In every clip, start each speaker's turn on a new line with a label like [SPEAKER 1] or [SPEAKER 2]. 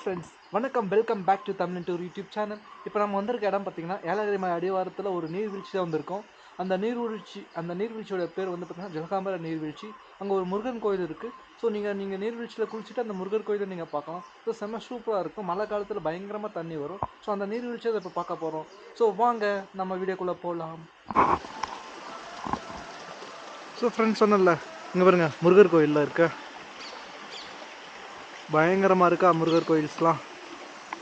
[SPEAKER 1] Friends வணக்கம் welcome back to Tamil tour YouTube channel இப்போ நம்ம வந்திருக்க இடம் பார்த்தீங்கன்னா ஏலகிரி மலை அடிவாரத்தில் ஒரு நீர்வீழ்ச்சி தான் வந்திருக்கோம். அந்த நீர்வீழ்ச்சி அந்த நீர்வீழ்ச்சியோட பேர் வந்து பார்த்தீங்கன்னா ஜலகாம்பர நீர்வீழ்ச்சி. அங்கே ஒரு முருகன் கோயில் இருக்குது ஸோ நீங்கள் நீங்கள் நீர்வீழ்ச்சியில் குளிச்சுட்டு அந்த முருகர் கோயிலை நீங்கள் பார்க்கலாம். ஸோ செம்ம சூப்பராக இருக்கும். மழை காலத்தில் பயங்கரமாக தண்ணி வரும். ஸோ அந்த நீர்வீழ்ச்சியை அதை இப்போ பார்க்க போகிறோம் ஸோ வாங்க நம்ம வீடியோக்குள்ளே போகலாம் ஸோ ஃப்ரெண்ட்ஸ் சொன்னல இங்கே பாருங்க முருகர் கோயிலில் இருக்க பயங்கரமாக இருக்கா முருகர் கோயில்ஸ்லாம்?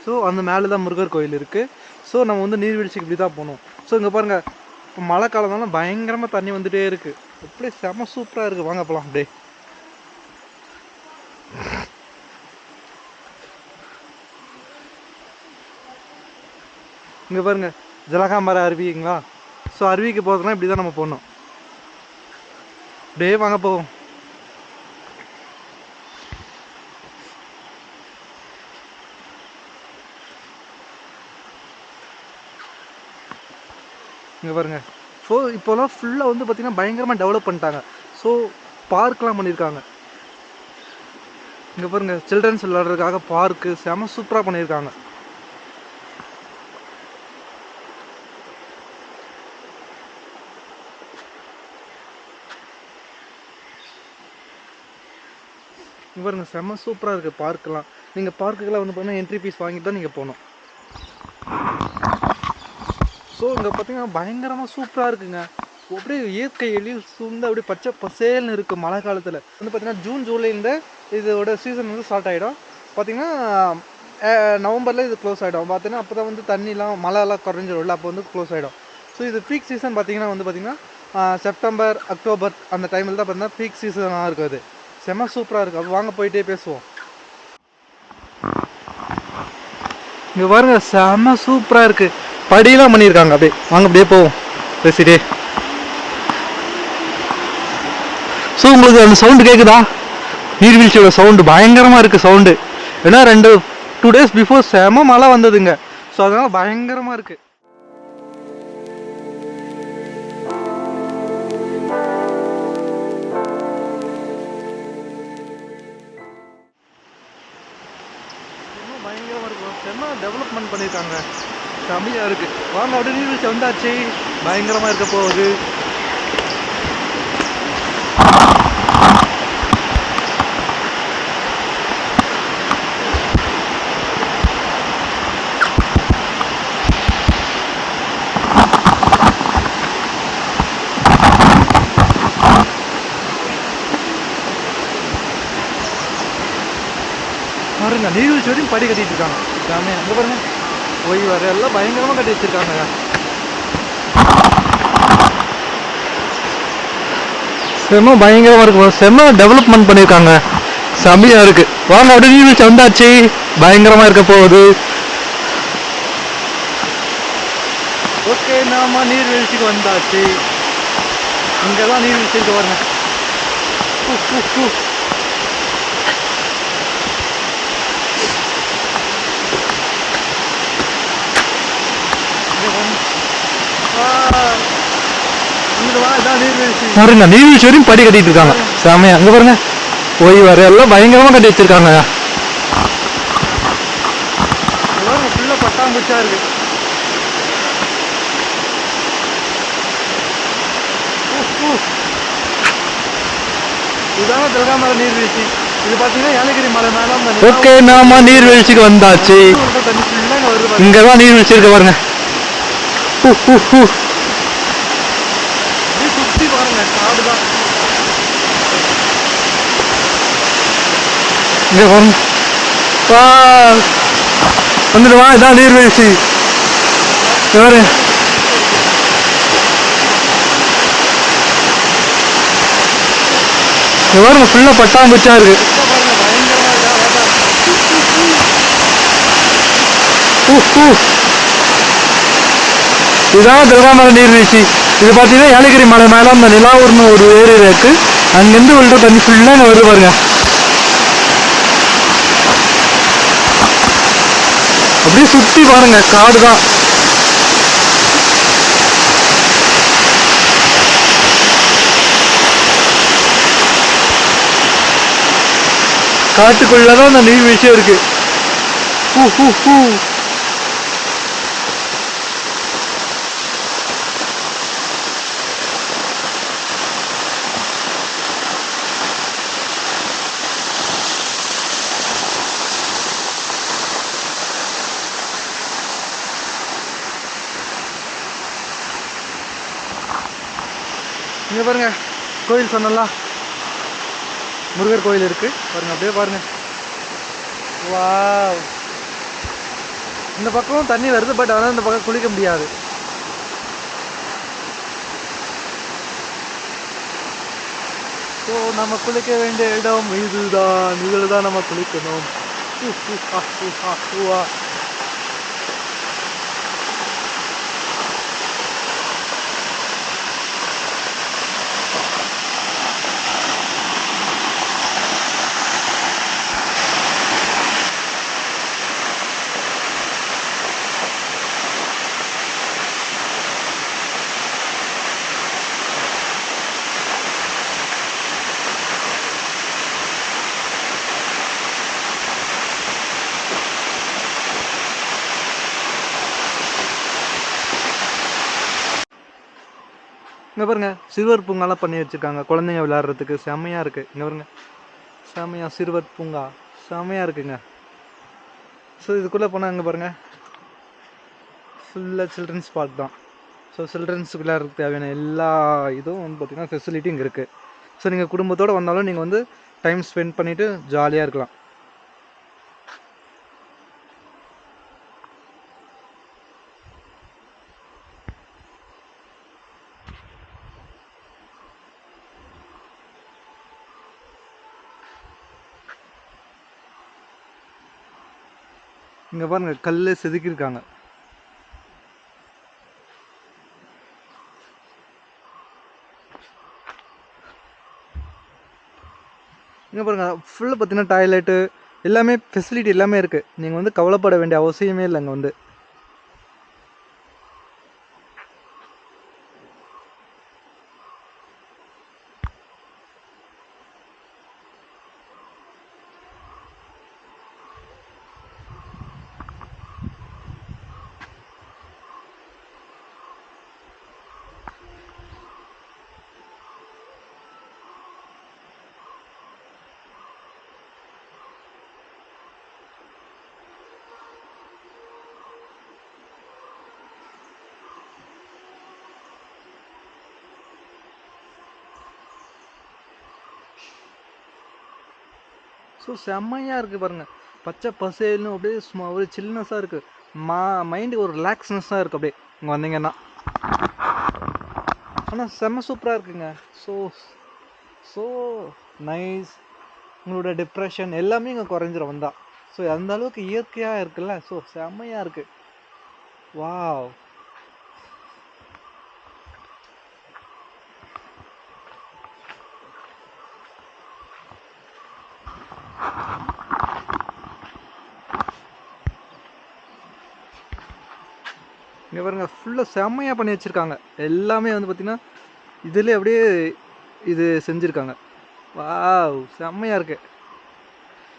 [SPEAKER 1] ஸோ அந்த மேலே தான் முருகர் கோயில் இருக்குது ஸோ நம்ம வந்து நீர்வீழ்ச்சிக்கு இப்படி தான் போகணும். ஸோ இங்கே பாருங்கள் இப்போ மழை காலம்னாலும் பயங்கரமாக தண்ணி வந்துகிட்டே இருக்குது அப்படியே செம சூப்பராக இருக்குது வாங்க போகலாம் அப்படியே. இங்கே பாருங்க ஜலகாம்பர அருவிங்களா? ஸோ அருவிக்கு போகிறதுனா இப்படி தான் நம்ம போகணும். அப்படியே வாங்க போவோம். இங்கே பாருங்க. ஸோ இப்போலாம் ஃபுல்லாக வந்து பார்த்திங்கன்னா பயங்கரமாக டெவலப் பண்ணிட்டாங்க. ஸோ பார்க்லாம் பண்ணியிருக்காங்க இங்கே பாருங்கள் சில்ட்ரன்ஸ் விளையாடுறதுக்காக பார்க்கு செம சூப்பராக பண்ணியிருக்காங்க இங்கே பாருங்க செம சூப்பராக இருக்குது பார்க்கெலாம் நீங்கள் பார்க்குக்கெல்லாம் வந்து பார்த்தீங்கன்னா என்ட்ரி ஃபீஸ் வாங்கி தான் நீங்கள் போகணும். ஸோ இங்கே பார்த்தீங்கன்னா பயங்கரமாக சூப்பராக இருக்குங்க. அப்படியே இயற்கை எழில் சூழ்ந்து அப்படியே பச்சை பசேல்னு இருக்குது மழை காலத்தில். வந்து பார்த்திங்கன்னா ஜூன் ஜூலைலேருந்து இதோட சீசன் வந்து ஸ்டார்ட் ஆகிடும் பார்த்தீங்கன்னா நவம்பரில் இது க்ளோஸ் ஆகிடும் பார்த்தீங்கன்னா அப்போ தான் வந்து தண்ணிலாம் மழைலாம் குறைஞ்சிடும்ல அப்போ வந்து க்ளோஸ் ஆகிடும் ஸோ இது பீக் சீசன் பார்த்திங்கன்னா வந்து பார்த்திங்கன்னா செப்டம்பர் அக்டோபர் அந்த டைமில் தான் பார்த்தீங்கன்னா பீக் சீசனாக இருக்கும் அது. செம சூப்பராக இருக்குது அப்போ வாங்க போயிட்டே பேசுவோம். இங்கே பாருங்க செம சூப்பராக இருக்குது படியெல்லாம் பண்ணியிருக்காங்க. அப்படியே வாங்க அப்படியே போவோம். பேசிட்டே. ஸோ உங்களுக்கு அந்த சவுண்டு கேட்குதா நீர்வீழ்ச்சியோட சவுண்டு பயங்கரமாக இருக்குது சவுண்டு ஏன்னா ரெண்டு டூ டேஸ் பிஃபோர் செம மழை வந்ததுங்க. ஸோ அதனால் பயங்கரமாக இருக்குது பயங்கரமாக இருக்கும் செம்ம டெவலப்மெண்ட் பண்ணியிருக்காங்க. செம்மையாக இருக்குது வாங்க அப்படியே நீர்வீழ்ச்சி வந்தாச்சு. பயங்கரமாக இருக்க போகுது. பாருங்க நீர்வீழ்ச்சி வரையும் படி கட்டிட்டு இருக்காங்க. எல்லாமே அங்கே பாருங்க. போய் வர எல்லாம் பயங்கரமாக கட்டி வச்சிருக்காங்க. செம்ம பயங்கரமாக இருக்கு செம்ம டெவலப்மெண்ட் பண்ணியிருக்காங்க செம்மையாக இருக்கு. வாங்க அப்படியே நீர்வீழ்ச்சி வந்தாச்சு. பயங்கரமாக இருக்க போகுது. ஓகே நாம நீர்வீழ்ச்சிக்கு வந்தாச்சு. இங்கே தான் நீர்வீழ்ச்சி இருக்கு பாருங்க ஹூ, ஹூ, ஹூ. பாருங்க நீர்வீழ்ச்சி வரையும் படி கட்டிட்டு இருக்காங்க. செமையா. அங்க பாருங்க. போய் வர எல்லாம் பயங்கரமா கட்டி வச்சிருக்காங்க. பட்டாம்பூச்சா இருக்கு. இதான திலகாமலை நீர்வீழ்ச்சி. இது பாத்தீங்கன்னா ஏலகிரி மலை மேல
[SPEAKER 2] ஓகே நாம நீர்வீழ்ச்சிக்கு வந்தாச்சு.
[SPEAKER 1] தண்ணி ஃபுல்லா வருது பாருங்க.
[SPEAKER 2] இங்க தான் நீர்வீழ்ச்சி இருக்கு பாருங்க. ஹூ, ஹூ, இங்க வா இதான் நீர்வீழ்ச்சி இங்க பாருங்க இங்க ஃபுல்லா பட்டாம்பூச்சா இருக்கு
[SPEAKER 1] சுத்த பாருங்க பயங்கரமா இருக்கா வாடா.
[SPEAKER 2] ஹூ, ஹூ. இதுதான் திருவண்ணாமலை நீர்வீழ்ச்சி. இது பார்த்தீங்கன்னா ஏலகிரி மலை மேலே அந்த நிலாவூர்னு ஒரு ஏரி இருக்கு. அங்கேருந்து உள்ள தண்ணி ஃபுல்லாக இங்கே வருது பாருங்க. அப்படியே சுற்றி பாருங்க காடு தான். காட்டுக்குள்ளதான் அந்த நீர்வீழ்ச்சியும் இருக்கு. ஹூ ஹூ ஹூ.
[SPEAKER 1] இங்கே பாருங்க கோயில் சொன்னலாம் முருகர் கோயில் இருக்கு. பாருங்க அப்படியே பாருங்க. வாவ். இந்த பக்கம் தண்ணி வருது பட் ஆனால் இந்த பக்கம் குளிக்க முடியாது. ஸோ நம்ம குளிக்க வேண்டிய இடம் இதுதான். இதில் தான் நம்ம குளிக்கணும். ஊ, ஊ, ஆ, ஊ, ஆ, ஊ, ஆ. இங்கே பாருங்க சிறுவர் பூங்காலாம் பண்ணி வச்சுருக்காங்க. குழந்தைங்க விளையாடுறதுக்கு. செம்மையாக இருக்குது இங்கே பாருங்க. செம்மையா சிறுவர் பூங்கா. செம்மையாக இருக்குங்க. ஸோ இதுக்குள்ளே போனால் இங்கே பாருங்கள் ஃபுல்லாக சில்ட்ரன்ஸ் பார்க் தான். ஸோ சில்ட்ரன்ஸுக்கு விளையாடுறதுக்கு தேவையான எல்லா இதுவும் வந்து பார்த்தீங்கன்னா ஃபெசிலிட்டி இங்கே இருக்குது ஸோ நீங்கள் குடும்பத்தோடு வந்தாலும் நீங்கள் வந்து டைம் ஸ்பெண்ட் பண்ணிவிட்டு ஜாலியாக இருக்கலாம். இங்கே பாருங்க கல் செதுக்கியிருக்காங்க. இங்கே பாருங்க ஃபுல்லாக பார்த்தீங்கன்னா டாய்லெட்டு எல்லாமே ஃபெசிலிட்டி எல்லாமே இருக்குது நீங்கள் வந்து கவலைப்பட வேண்டிய அவசியமே இல்லை இங்கே வந்து. ஸோ செம்மையாக இருக்குது பாருங்கள் பச்சை பசேல்னு அப்படியே சும்மா ஒரு சில்னஸாக இருக்குது மா மைண்டுக்கு ஒரு ரிலாக்ஸ்னஸாக இருக்குது அப்படியே. இங்கே வந்தீங்கன்னா. ஆனால் செம்ம சூப்பராக இருக்குங்க. ஸோ ஸோ நைஸ் உங்களோட டிப்ரெஷன் எல்லாமே இங்கே குறைஞ்சிரும் வந்தால் ஸோ அந்த அளவுக்கு இயற்கையாக இருக்குல்ல. ஸோ செம்மையாக இருக்குது வாவ் இங்கே பாருங்கள் ஃபுல்லாக செம்மையாக பண்ணி வச்சுருக்காங்க. எல்லாமே வந்து பார்த்திங்கன்னா இதில் அப்படியே இது செஞ்சுருக்காங்க. வாவ் செம்மையாக இருக்குது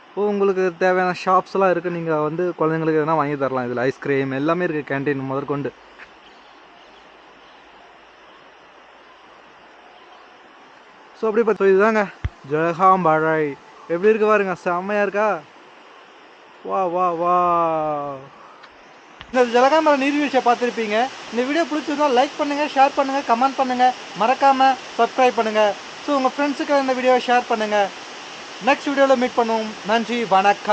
[SPEAKER 1] இப்போ உங்களுக்கு தேவையான ஷாப்ஸ்லாம் இருக்குது நீங்கள் வந்து குழந்தைங்களுக்கு எதனா வாங்கி தரலாம். இதில் ஐஸ்கிரீம் எல்லாமே இருக்குது கேன்டீன் முதற்கொண்டு. ஸோ அப்படி பார்த்து இதுதாங்க. ஜெகாம்பாழை எப்படி இருக்கு பாருங்க செம்மையாக இருக்கா? வா வா வா. இந்த ஜலகாமர நீர்வீழ்ச்சியை பார்த்துருப்பீங்க. இந்த வீடியோ பிடிச்சிருந்தா லைக் பண்ணுங்கள் ஷேர் பண்ணுங்கள் கமெண்ட் பண்ணுங்கள் மறக்காமல் சப்ஸ்கிரைப் பண்ணுங்கள் ஸோ உங்கள் ஃப்ரெண்ட்ஸுக்கு இந்த வீடியோவை ஷேர் பண்ணுங்கள் நெக்ஸ்ட் வீடியோவில் மீட் பண்ணுவோம். நன்றி வணக்கம்.